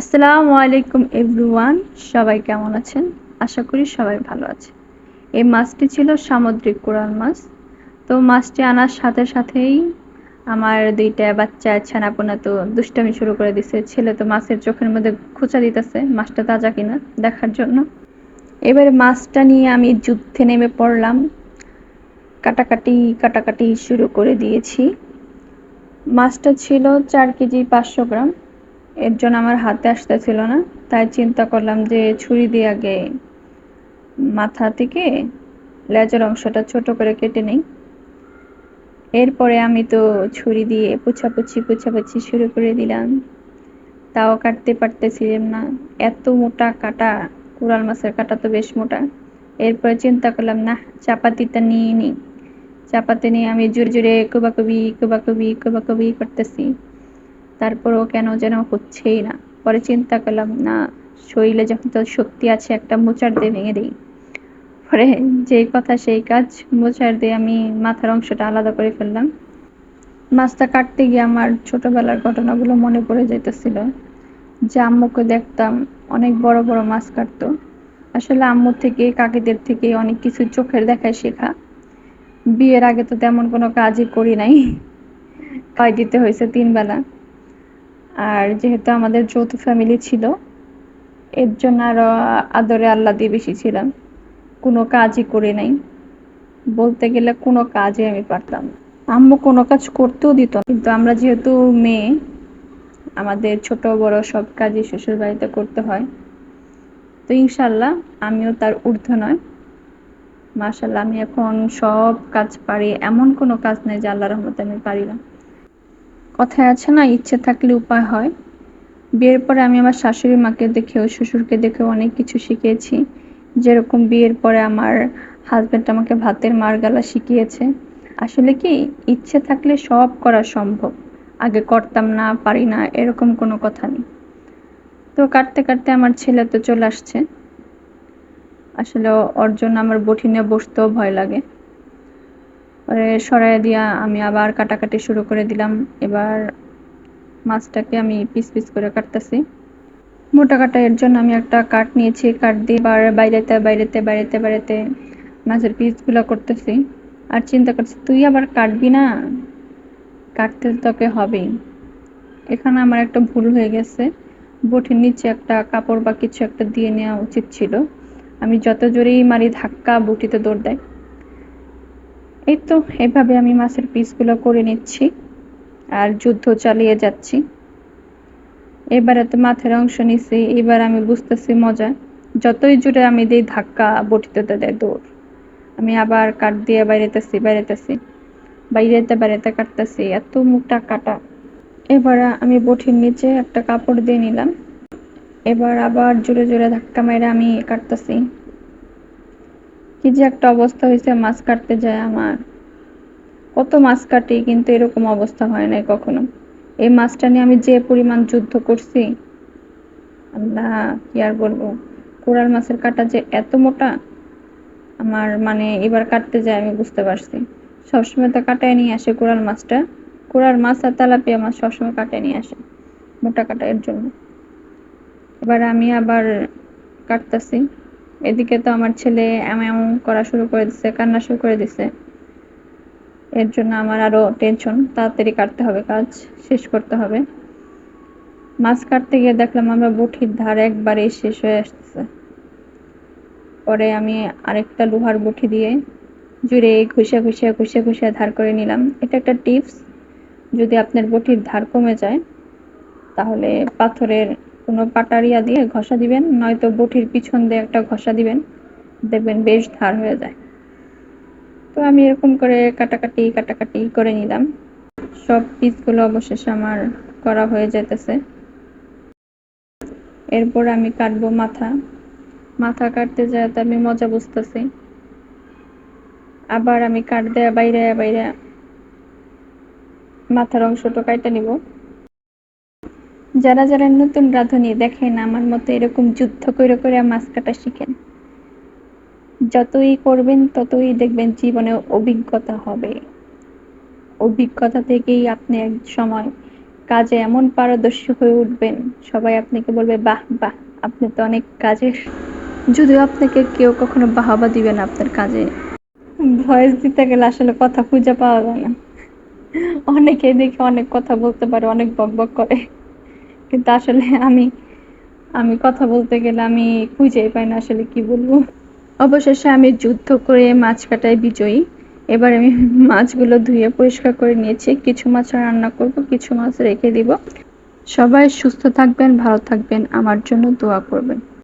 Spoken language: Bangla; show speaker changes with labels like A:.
A: আসসালামু আলাইকুম এভরিওয়ান, সবাই কেমন আছেন? আশা করি সবাই ভালো আছে এই মাছটি ছিল সামুদ্রিক কোরাল মাছ তো মাছটি আনার সাথে সাথেই আমার দুইটা বাচ্চা ছানাপোনা তো দুষ্টামি শুরু করে দিছে। ছেলে তো মাছের চোখের মধ্যে খোঁচা দিতেছে, মাছটা তাজা কিনা দেখার জন্য। এবারে মাছটা নিয়ে আমি যুদ্ধে নেমে পড়লাম। কাটাকাটি কাটাকাটি শুরু করে দিয়েছি। মাছটা ছিল চার কেজি পাঁচশো গ্রাম। এর জন্য আমার হাতে আসতেছিল না। তাই চিন্তা করলাম যে ছুরি দিয়ে আগে মাথা থেকে লেজের অংশটা ছোট করে কেটে নেই। এরপরে আমি তো ছুরি দিয়ে পুছাপুছি পুছাপুছি শুরু করে দিলাম। তাও কাটতে পারতেছিলাম না। এত মোটা কাটা কোরাল মাছের কাটা তো বেশ মোটা। এরপরে চিন্তা করলাম না চাপাতিটা নিয়ে নিই চাপাতি নিয়ে আমি জোরে জোরে কোবাকবি কোবাকবি কোবাকবি করতেছি। তারপরও কেন যেন হচ্ছেই না। পরে চিন্তা করলাম, না, শরীরে যখন তো শক্তি আছে, একটা মোচার দিয়ে ভেঙে দিই। পরে যেই কথা সেই কাজ, মোচার দিয়ে আমি মাথার অংশটা আলাদা করে ফেললাম। মাছটা কাটতে গিয়ে আমার ছোটবেলার ঘটনাগুলো মনে পড়ে যাইতেছিল, যে আম্মুকে দেখতাম অনেক বড় বড় মাছ কাটতো। আসলে আম্মুর থেকে, কাকিদের থেকে অনেক কিছু চোখের দেখায় শেখা। বিয়ের আগে তো তেমন কোনো কাজই করি নাই। খাই দিতে হয়েছে তিন বেলা। আর যেহেতু আমাদের যৌথ ফ্যামিলি ছিল, এর জন্য আরও আদরে আল্লাহ দিয়ে বেশি ছিলাম। কোনো কাজই করে নাই। বলতে গেলে কোনো কাজে আমি পারতাম। আম্মু কোনো কাজ করতেও দিত কিন্তু আমরা যেহেতু মেয়ে, আমাদের ছোট বড় সব কাজই শ্বশুর বাড়িতে করতে হয়। তো ইনশাল্লাহ আমিও তার ঊর্ধ্ব নয় মাশাল্লাহ আমি এখন সব কাজ পারি। এমন কোনো কাজ নেই যে আল্লাহ রহমতে আমি পারি না। কথায় আছে না, ইচ্ছে থাকলে উপায় হয়। বিয়ের পরে আমি আমার শাশুড়ি মাকে দেখেও, শ্বশুরকে দেখেও অনেক কিছু শিখেছি যেরকম বিয়ের পরে আমার হাজব্যান্ড আমাকে ভাতের মার গালা শিখিয়েছে। আসলে কি, ইচ্ছে থাকলে সব করা সম্ভব। আগে করতাম না, পারি না, এরকম কোনো কথা নেই। তো কাটতে কাটতে আমার ছেলে তো চলে আসছে। আসলে ওর জন্য আমার বটি নিয়ে বসতেও ভয় লাগে। পরে সরাই দিয়া আমি আবার কাটাকাটি শুরু করে দিলাম। এবার মাছটাকে আমি পিস পিস করে কাটতেছি। মোটা কাটা এর জন্য আমি একটা কাঠ নিয়েছি, কাঠ দিয়ে এবার বাইরেতে বাইরেতে বাইরেতে বাইরেতে মাছের পিসগুলো করতেছি। আর চিন্তা করছি, তুই আবার কাটবি না? কাটতে তোকে হবেই। এখানে আমার একটা ভুল হয়ে গেছে। বটির নিচে একটা কাপড় বা কিছু একটা দিয়ে নেওয়া উচিত ছিল। আমি যত জোরেই মারি ধাক্কা বটিতে দৌড় দেয়। এই তো, এভাবে আমি মাছের পিসগুলো করে নিচ্ছি আর যুদ্ধ চালিয়ে যাচ্ছি। এবারে তো মাথার অংশ নিছি, এবার আমি বুঝতেছি মজা। যতই জোরে আমি দিই, ধাক্কা বটিতে দেয় দৌড়। আমি আবার কাট দিয়ে বাইরেতেছি বাইরেতেছি, বাইরেতে বাইরেতে কাটতেছি, এত মুখটা কাটা। এবার আমি বটির নিচে একটা কাপড় দিয়ে নিলাম। এবার আবার জোরে জোরে ধাক্কা মেরে আমি কাটতেছি। কি যে একটা অবস্থা হয়েছে, মাছ কাটতে যায় আমার। কত মাছ কাটি, কিন্তু এরকম অবস্থা হয় নাই কখনো। এই মাছটা নিয়ে আমি যে পরিমাণ যুদ্ধ করছি, আল্লাহ, কি আর বলব? কোরাল মাছের কাটা যে এত মোটা, আমার মানে এবার কাটতে যায়, আমি বুঝতে পারছি। সবসময় তো কাটায় নিয়ে আসে কোরাল মাছটা। কোরাল মাছ আর তেলাপিয়া মাছ সবসময় কাটায় নিয়ে আসে, মোটা কাটা এর জন্য। এবার আমি আবার কাটতেছি। এদিকে তো আমার ছেলে এমন করা শুরু করে দিছে, কান্না শুরু করে দিছে। এর জন্য আমার আরও টেনশন তাড়াতাড়ি কাটতে হবে, কাজ শেষ করতে হবে। মাছ কাটতে গিয়ে দেখলাম আমরা বটির ধার একবারে শেষ হয়ে আসতেছে। পরে আমি আরেকটা লোহার বটি দিয়ে জুড়ে ঘষে ঘষে ঘষে ঘষে ধার করে নিলাম। এটা একটা টিপস, যদি আপনার বটির ধার কমে যায়, তাহলে পাথরের কোনো পাটারিয়া দিয়ে ঘষা দিবেন, নয়তো বটির পিছন দিয়ে একটা ঘষা দিবেন। দেখবেন বেশ ধার হয়ে যায়। তো আমি এরকম করে কাটাকাটি কাটাকাটি করে নিলাম। সব পিসগুলো অবশেষে আমার করা হয়ে যেতেছে এরপর আমি কাটবো মাথা। মাথা কাটতে যায় তো আমি মজা বুঝতেছি। আবার আমি কাট দেয়া বাইরে বাইরে মাথার অংশটা কাইটা নিব। যারা যারা নতুন রাঁধুনি দেখেন, আমার মতো এরকম যুদ্ধ করে করে মাছ কাটা শিখেন। যতই করবেন, ততই দেখবেন জীবনে অভিজ্ঞতা হবে। অভিজ্ঞতা থেকেই আপনি এক সময় কাজে এমন পারদর্শী হয়ে উঠবেন, সবাই আপনাকে বলবে, বাহ বাহ, আপনি তো অনেক কাজের। যদিও আপনাকে কেউ কখনো বাহাবা দিবে না আপনার কাজে। ভয়েস দিতে গেলে আসলে কথা খুঁজে পাওয়া যায় না। অনেকেই দেখে অনেক কথা বলতে পারে, অনেক বক বক করে। কিন্তু আসলে আমি আমি কথা বলতে গেলে আমি খুঁজেই পাই না আসলে কি বলব। অবশেষে আমি যুদ্ধ করে মাছ কাটায় বিজয়ী। এবার আমি মাছগুলো ধুয়ে পরিষ্কার করে নিয়েছি। কিছু মাছ রান্না করব, কিছু মাছ রেখে দিব। সবাই সুস্থ থাকবেন, ভালো থাকবেন। আমার জন্য দোয়া করবেন।